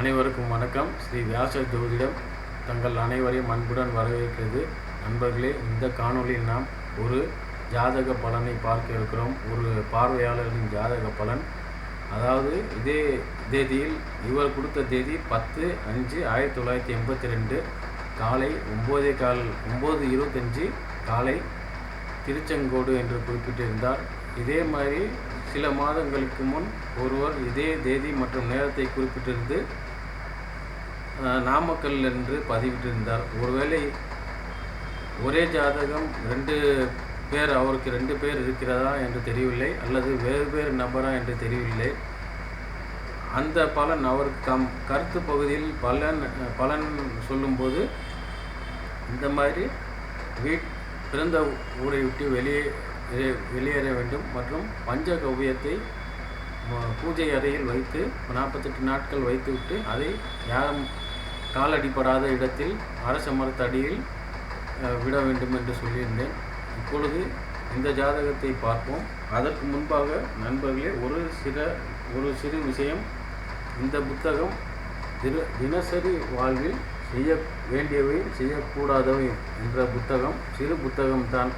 அனைவருக்கும் வணக்கம். ஸ்ரீ வியாச ஜோதிடம் தங்கள் அனைவரையும் அன்புடன் வரவேற்கிறது. நண்பர்களே இந்த காணொளியில் நாம் ஒரு ஜாதக பலனை பார்க்க இருக்கிறோம். ஒரு பார்வையாளரின் ஜாதக பலன். அதாவது இதே தேதியில் இவர் கொடுத்த தேதி பத்து அஞ்சு ஆயிரத்தி தொள்ளாயிரத்தி எண்பத்தி ரெண்டு காலை ஒம்போதே கால் ஒம்பது இருபத்தஞ்சி காலை திருச்செங்கோடு என்று குறிப்பிட்டிருந்தார். இதே மாதிரி சில மாதங்களுக்கு முன் ஒருவர் இதே தேதி மற்றும் நேரத்தை குறிப்பிட்டிருந்து நாமக்கல் என்று பதிவிட்டிருந்தார். ஒருவேளை ஒரே ஜாதகம் ரெண்டு பேர் அவருக்கு ரெண்டு பேர் இருக்கிறதா என்று தெரியவில்லை அல்லது வேறு வேறு நபரா என்று தெரியவில்லை. அந்த பலன் அவருக்கு கம் கருத்து பகுதியில் பலன் பலன் சொல்லும்போது இந்த மாதிரி வீட் பிறந்த ஊரை விட்டு வெளியே- வெளியேற வேண்டும் மற்றும் பஞ்ச கவ்வியத்தை பூஜை அறையில் வைத்து நாற்பத்தெட்டு நாட்கள் வைத்துவிட்டு அதை யாரும் காலடிப்படாத இடத்தில் அரச மரத்தடியில் விட வேண்டும் என்று சொல்லியிருந்தேன். இப்பொழுது இந்த ஜாதகத்தை பார்ப்போம். அதற்கு முன்பாக நண்பர்களே ஒரு சில ஒரு சிறு விஷயம். இந்த புத்தகம் தின தினசரி வாழ்வில் செய்ய வேண்டியவை செய்யக்கூடாதவை என்ற புத்தகம் சிறு புத்தகம்தான்.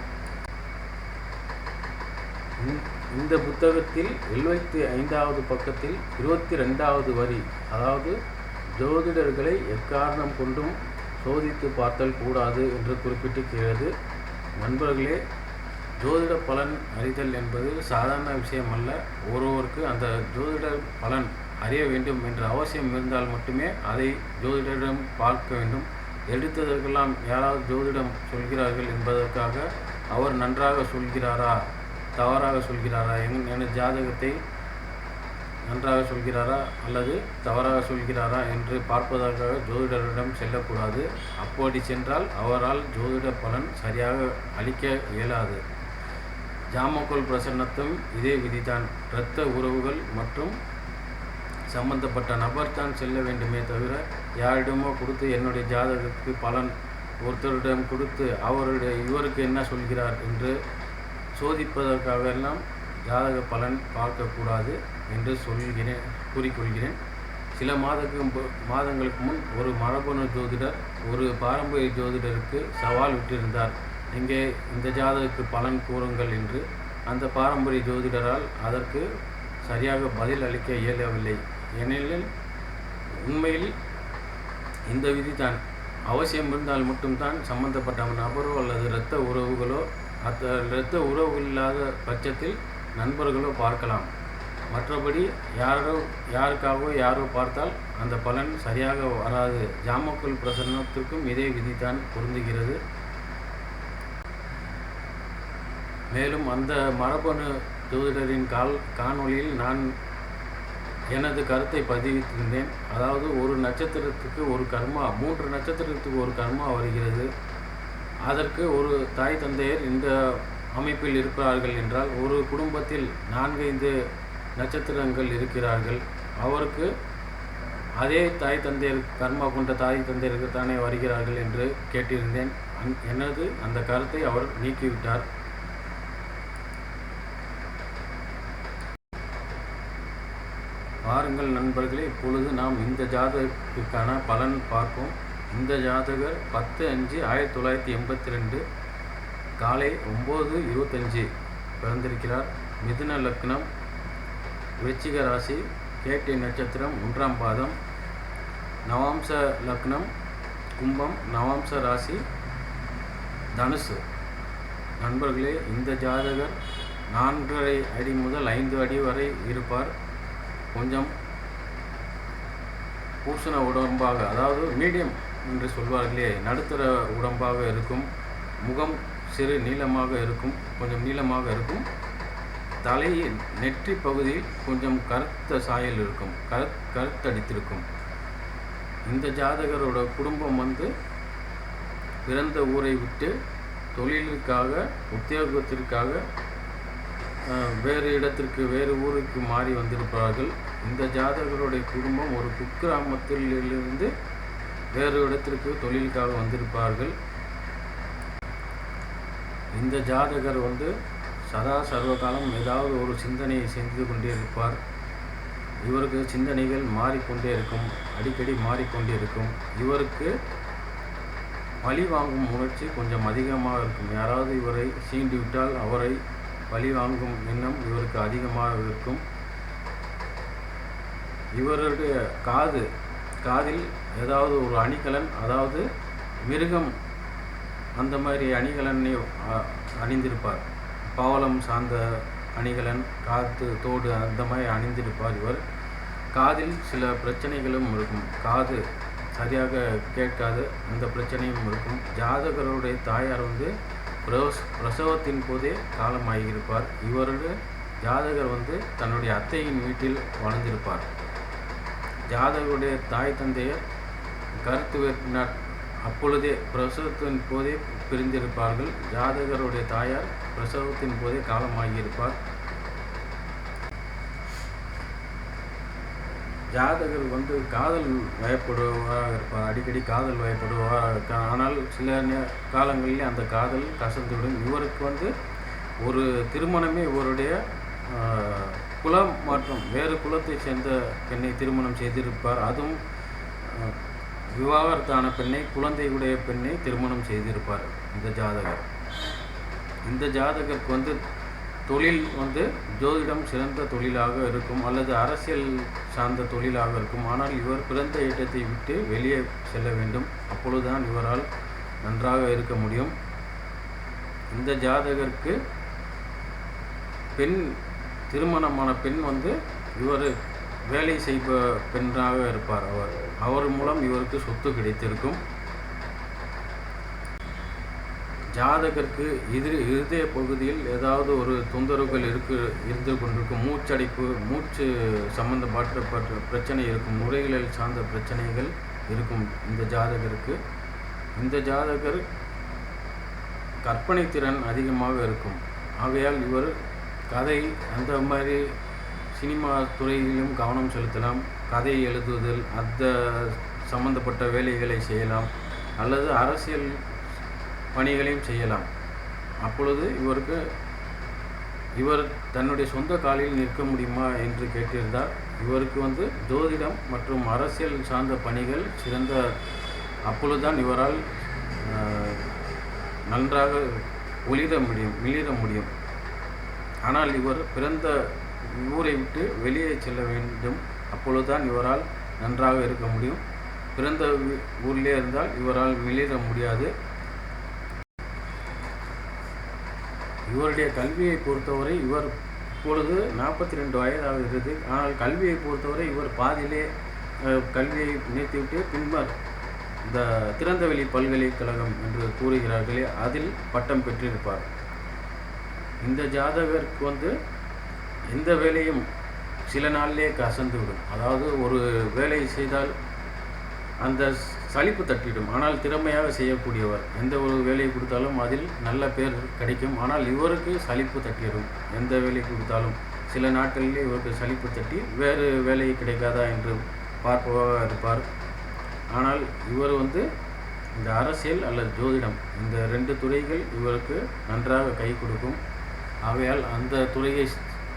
இந்த- இந்த புத்தகத்தில் எழுபத்தி ஐந்தாவது பக்கத்தில் இருபத்தி ரெண்டாவது வரி அதாவது ஜோதிடர்களை எக்காரணம் கொண்டும் சோதித்து பார்த்தல் கூடாது என்று குறிப்பிட்டிருக்கிறது. நண்பர்களே ஜோதிட பலன் அறிதல் என்பது சாதாரண விஷயம் அல்ல ஒருவருக்கு அந்த ஜோதிட பலன் அறிய வேண்டும் என்ற அவசியம் இருந்தால் மட்டுமே அதை ஜோதிடரிடம் பார்க்க வேண்டும். எடுத்ததற்கெல்லாம் யாராவது ஜோதிடம் சொல்கிறார்கள் என்பதற்காக அவர் நன்றாக சொல்கிறாரா? தவறாக சொல்கிறாரா? என் எனது ஜாதகத்தை நன்றாக சொல்கிறாரா? அல்லது தவறாக சொல்கிறாரா என்று பார்ப்பதற்காக ஜோதிடரிடம் செல்லக்கூடாது. அப்படி சென்றால் அவரால் ஜோதிட பலன் சரியாக அளிக்க இயலாது. ஜாமக்கோல் பிரசன்னத்தும் இதே விதிதான். இரத்த உறவுகள் மற்றும் சம்பந்தப்பட்ட நபர் தான் செல்ல வேண்டுமே தவிர யாரிடமோ கொடுத்து என்னுடைய ஜாதகத்துக்கு பலன் ஒருத்தரிடம் கொடுத்து அவருடைய இவருக்கு என்ன சொல்கிறார் என்று சோதிப்பதற்காக எல்லாம் ஜாதக பலன் பார்க்கக்கூடாது என்று சொல்கிறேன் கூறிக்கொள்கிறேன். சில மாதத்துக்கு மாதங்களுக்கு முன் ஒரு மரபணு ஜோதிடர் ஒரு பாரம்பரிய ஜோதிடருக்கு சவால் விட்டிருந்தார். இங்கே இந்த ஜாதகத்துக்கு பலன் கூறுங்கள் என்று அந்த பாரம்பரிய ஜோதிடரால் அதற்கு சரியாக பதில் அளிக்க இயலவில்லை. ஏனெனில் உண்மையில் இந்த விதிதான். அவசியம் இருந்தால் மட்டும்தான் சம்பந்தப்பட்ட நபரோ அல்லது இரத்த உறவுகளோ அத்த இரத்த உறவு இல்லாத பட்சத்தில் நண்பர்களோ பார்க்கலாம். மற்றபடி யாரோ யாருக்காகவோ யாரோ பார்த்தால் அந்த பலன் சரியாக வராது. ஜாமக்குள் பிரசன்னத்திற்கும் இதே விதிதான் பொருந்துகிறது. மேலும் அந்த மரபணு ஜோதிடரின் கால் காணொளியில் நான் எனது கருத்தை பதிவித்திருந்தேன். அதாவது ஒரு நட்சத்திரத்துக்கு ஒரு கர்மா மூன்று நட்சத்திரத்துக்கு ஒரு கர்மா வருகிறது. அதற்கு ஒரு தாய் தந்தையர் இந்த அமைப்பில் இருப்பார்கள் என்றால் ஒரு குடும்பத்தில் நான்கைந்து நட்சத்திரங்கள் இருக்கிறார்கள். அவருக்கு அதே தாய் தந்தையர் கர்மா கொண்ட தாய் தந்தையருக்கு தானே வருகிறார்கள் என்று கேட்டிருந்தேன். அந்- எனது அந்த கருத்தை அவர் நீக்கிவிட்டார். பாருங்கள் நண்பர்களே இப்பொழுது நாம் இந்த ஜாதகத்துக்கான பலன் பார்ப்போம். இந்த ஜாதகர் பத்து அஞ்சு ஆயிரத்தி தொள்ளாயிரத்தி எண்பத்தி ரெண்டு காலை ஒம்பது இருபத்தஞ்சு பிறந்திருக்கிறார். மிதுன லக்னம் விருச்சிக ராசி கேட்டி நட்சத்திரம் ஒன்றாம் பாதம். நவாம்ச லக்னம் கும்பம் நவாம்ச ராசி தனுசு. நண்பர்களே இந்த ஜாதகர் நான்கரை அடி முதல் ஐந்து அடி வரை இருப்பார். கொஞ்சம் பூசண உடம்பாக அதாவது மீடியம் என்று சொல்வார்களே நடுத்தர உடம்பாக இருக்கும் முகம் சிறு நீளமாக இருக்கும் கொஞ்சம் நீளமாக இருக்கும். தலையின் நெற்றி பகுதியில் கொஞ்சம் கருத்த சாயல் இருக்கும் கரு கருத்தடித்திருக்கும். இந்த ஜாதகரோட குடும்பம் வந்து பிறந்த ஊரை விட்டு தொழிலுக்காக உத்தியோகத்திற்காக அஹ், வேறு இடத்திற்கு வேறு ஊருக்கு மாறி வந்திருப்பார்கள். இந்த ஜாதகருடைய குடும்பம் ஒரு குக்கிராமத்திலிருந்து வேறு இடத்திற்கு தொழிலுக்காக வந்திருப்பார்கள். இந்த ஜாதகர் வந்து சதா சர்வகாலம் ஏதாவது ஒரு சிந்தனையை செய்து கொண்டே இருப்பார். இவருக்கு சிந்தனைகள் மாறிக்கொண்டே இருக்கும். அடிக்கடி மாறிக்கொண்டே இருக்கும். இவருக்கு பழி வாங்கும் உணர்ச்சி கொஞ்சம் அதிகமாக இருக்கும். யாராவது இவரை சீண்டி விட்டால் அவரை பழி வாங்கும் எண்ணம் இவருக்கு அதிகமாக இருக்கும். இவருடைய காது காதில் ஏதாவது ஒரு அணிகலன் அதாவது மிருகம் அந்த மாதிரி அணிகலனை அணிந்திருப்பார். பவளம் சார்ந்த அணிகலன் காத்து தோடு அந்த மாதிரி அணிந்திருப்பார் இவர். காதில் சில பிரச்சனைகளும் இருக்கும். காது சரியாக கேட்காது அந்த பிரச்சனையும் இருக்கும். ஜாதகருடைய தாயார் வந்து பிரச பிரசவத்தின் போதே காலமாகியிருப்பார் இவருடைய ஜாதகர் வந்து தன்னுடைய அத்தையின் வீட்டில் வளர்ந்திருப்பார். ஜாதகருடைய தாய் தந்தையர் கருத்து வேற்றினார். அப்பொழுதே பிரசவத்தின் போதே பிரிந்திருப்பார்கள். ஜாதகருடைய தாயார் பிரசவத்தின் போதே காலமாகியிருப்பார். ஜாதகர் வந்து காதல் வயப்படுபவராக இருப்பார். அடிக்கடி காதல் வயப்படுபவராக இருக்கார். ஆனால் சில நே காலங்களில் அந்த காதல் கசந்துவிடும். இவருக்கு வந்து ஒரு திருமணமே இவருடைய ஆஹ், குலம் மற்றும் வேறு குலத்தை சேர்ந்த பெண்ணை திருமணம் செய்திருப்பார். அதுவும் விவாகரத்தான பெண்ணை குழந்தையுடைய பெண்ணை திருமணம் செய்திருப்பார். இந்த ஜாதகர். இந்த ஜாதகருக்கு வந்து தொழில் வந்து ஜோதிடம் சிறந்த தொழிலாக இருக்கும் அல்லது அரசியல் சார்ந்த தொழிலாக இருக்கும். ஆனால் இவர் பிறந்த இடத்தை விட்டு வெளியே செல்ல வேண்டும். அப்பொழுதுதான் இவரால் நன்றாக இருக்க முடியும். இந்த ஜாதகருக்கு பெண் திருமணமான பெண் வந்து இவர் வேலை செய்ப பெண்ணாக இருப்பார். அவர் அவர் மூலம் இவருக்கு சொத்து கிடைத்திருக்கும். ஜாதகருக்கு எதிர் இருதய பகுதியில் ஏதாவது ஒரு தொந்தரவுகள் இருக்கு இருந்து கொண்டிருக்கும். மூச்சடைப்பு மூச்சு சம்பந்தப்பட்ட பிரச்சனை இருக்கும். நுரையீரல் சார்ந்த பிரச்சனைகள் இருக்கும் இந்த ஜாதகருக்கு. இந்த ஜாதகர் கற்பனை திறன் அதிகமாக இருக்கும். ஆகையால் இவர் கதை அந்த மாதிரி சினிமா துறையிலும் கவனம் செலுத்தலாம். கதை எழுதுதல் அந்த சம்பந்தப்பட்ட வேலைகளை செய்யலாம். அல்லது அரசியல் பணிகளையும் செய்யலாம். அப்பொழுது இவருக்கு இவர் தன்னுடைய சொந்த காலில் நிற்க முடியுமா என்று கேட்டிருந்தார். இவருக்கு வந்து ஜோதிடம் மற்றும் அரசியல் சார்ந்த பணிகள் சிறந்த அப்பொழுதுதான் இவரால் நன்றாக ஒளிர முடியும் மிளிர முடியும். ஆனால் இவர் பிறந்த ஊரை விட்டு வெளியே செல்ல வேண்டும். அப்பொழுதுதான் இவரால் நன்றாக இருக்க முடியும். பிறந்த ஊரிலே இருந்தால் இவரால் வெளியிட முடியாது. இவருடைய கல்வியை பொறுத்தவரை இவர் இப்பொழுது நாற்பத்தி ரெண்டு வயதாகிறது ஆனால் கல்வியை பொறுத்தவரை இவர் பாதியிலே கல்வியை நிறுத்திவிட்டு பின்னர் இந்த திறந்தவெளி பல்கலைக்கழகம் என்று கூறுகிறார்களே அதில் பட்டம் பெற்றிருப்பார். இந்த ஜாதகருக்கு வந்து எந்த வேலையும் சில நாள்லேயே கசந்து விடும். அதாவது ஒரு வேலையை செய்தால் அந்த சலிப்பு தட்டிடும். ஆனால் திறமையாக செய்யக்கூடியவர் எந்த ஒரு வேலையை கொடுத்தாலும் அதில் நல்ல பேர் கிடைக்கும். ஆனால் இவருக்கு சலிப்பு தட்டிடும். எந்த வேலை கொடுத்தாலும் சில நாட்களிலே இவருக்கு சலிப்பு தட்டி வேறு வேலை கிடைக்காதா என்று பார்ப்பவாக இருப்பார். ஆனால் இவர் வந்து இந்த அரசியல் அல்லது ஜோதிடம் இந்த ரெண்டு துறைகள் இவருக்கு நன்றாக கை கொடுக்கும். ஆகையால் அந்த துறையை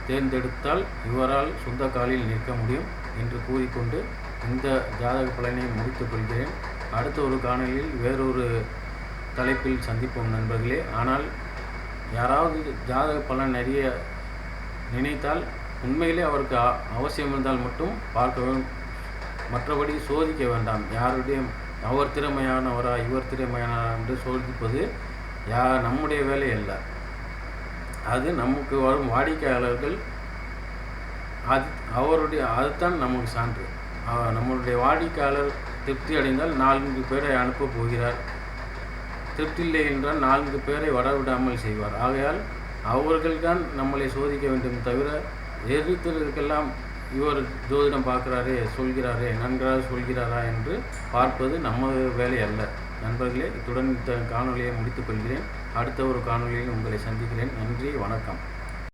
தேர்ந்தெடுத்தால் இவரால் சொந்த காலில் நிற்க முடியும் என்று கூறிக்கொண்டு இந்த ஜாதக பலனை முடித்துக் கொள்கிறேன். அடுத்த ஒரு காணொலியில் வேறொரு தலைப்பில் சந்திப்போம் நண்பர்களே. ஆனால் யாராவது ஜாதக பலன் நிறைய நினைத்தால் உண்மையிலே அவருக்கு அ- அவசியம் இருந்தால் மட்டும் பார்க்க வேண்டும் மற்றபடி சோதிக்க வேண்டாம். யாருடைய அவர் திறமையானவரா இவர் திறமையானவரா என்று சோதிப்பது யா நம்முடைய வேலை அல்ல. அது நமக்கு வரும் வாடிக்கையாளர்கள் அது அவருடைய அதுதான் நமக்கு சான்று. நம்மளுடைய வாடிக்கையாளர் திருப்தி அடைந்தால் நான்கு பேரை அனுப்பப் போகிறார். திருப்தி இல்லை என்றால் நான்கு பேரை வரவிடாமல் செய்வார். ஆகையால் அவர்கள்தான் நம்மளை சோதிக்க வேண்டும் தவிர எதிர்த்தருக்கெல்லாம் இவர் ஜோதிடம் பார்க்குறாரே சொல்கிறாரே நன்றாக சொல்கிறாரா என்று பார்ப்பது நம்ம வேலை அல்ல. நண்பர்களே இத்துடன் இந்த காணொளியை முடித்துக் கொள்கிறேன். அடுத்த ஒரு காணொளியில் உங்களை சந்திக்கிறேன். நன்றி வணக்கம்.